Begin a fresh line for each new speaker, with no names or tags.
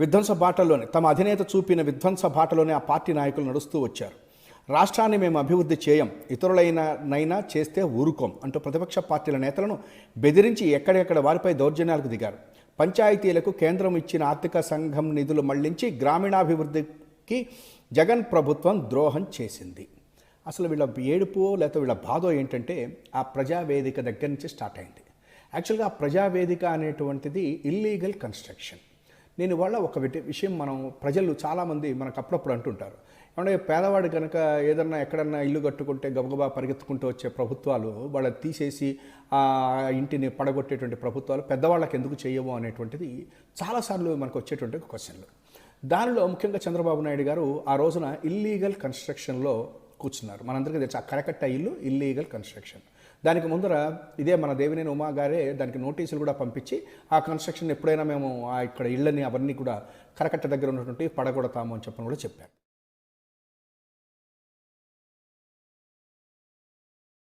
విధ్వంస బాటలోనే తమ అధినేత చూపిన విధ్వంస బాటలోనే ఆ పార్టీ నాయకులు నడుస్తూ వచ్చారు. రాష్ట్రాన్ని మేము అభివృద్ధి చేయం ఇతరులైన నైనా చేస్తే ఊరుకోం అంటూ ప్రతిపక్ష పార్టీల నేతలను బెదిరించి ఎక్కడెక్కడ వారిపై దౌర్జన్యాలకు దిగారు. పంచాయతీలకు కేంద్రం ఇచ్చిన ఆర్థిక సంఘం నిధులు మళ్ళించి గ్రామీణాభివృద్ధికి జగన్ ప్రభుత్వం ద్రోహం చేసింది. అసలు వీళ్ళ ఏడుపు లేకపోతే వీళ్ళ బాధో ఏంటంటే ఆ ప్రజావేదిక దగ్గర నుంచి స్టార్ట్ అయింది. యాక్చువల్గా ఆ ప్రజావేదిక అనేటువంటిది ఇల్లీగల్ కన్స్ట్రక్షన్ నేను ఇవాళ ఒక విషయం మనం ప్రజలు చాలామంది మనకు అప్పుడప్పుడు అంటుంటారు. ఏమంటే పేదవాడు కనుక ఏదన్నా ఎక్కడన్నా ఇల్లు కట్టుకుంటే గబగబా పరిగెత్తుకుంటూ వచ్చే ప్రభుత్వాలు వాళ్ళని తీసేసి ఆ ఇంటిని పడగొట్టేటువంటి ప్రభుత్వాలు పెద్దవాళ్ళకి ఎందుకు చేయవు అనేటువంటిది చాలాసార్లు మనకు వచ్చేటువంటి క్వశ్చన్లు. దానిలో ముఖ్యంగా చంద్రబాబు నాయుడు గారు ఆ రోజున ఇల్లీగల్ కన్స్ట్రక్షన్లో కూర్చున్నారు. మనందరికీ తెలుసు ఆ కరకట్ట ఇల్లు ఇల్లీగల్ కన్స్ట్రక్షన్ దానికి ముందర ఇదే మన దేవినేని ఉమా గారే దానికి నోటీసులు కూడా పంపించి ఆ కన్స్ట్రక్షన్ ఎప్పుడైనా మేము ఆ ఇక్కడ ఇళ్ళని అవన్నీ కూడా కరకట్ట దగ్గర ఉన్నటువంటి పడగొడతాము అని చెప్పని కూడా చెప్పారు.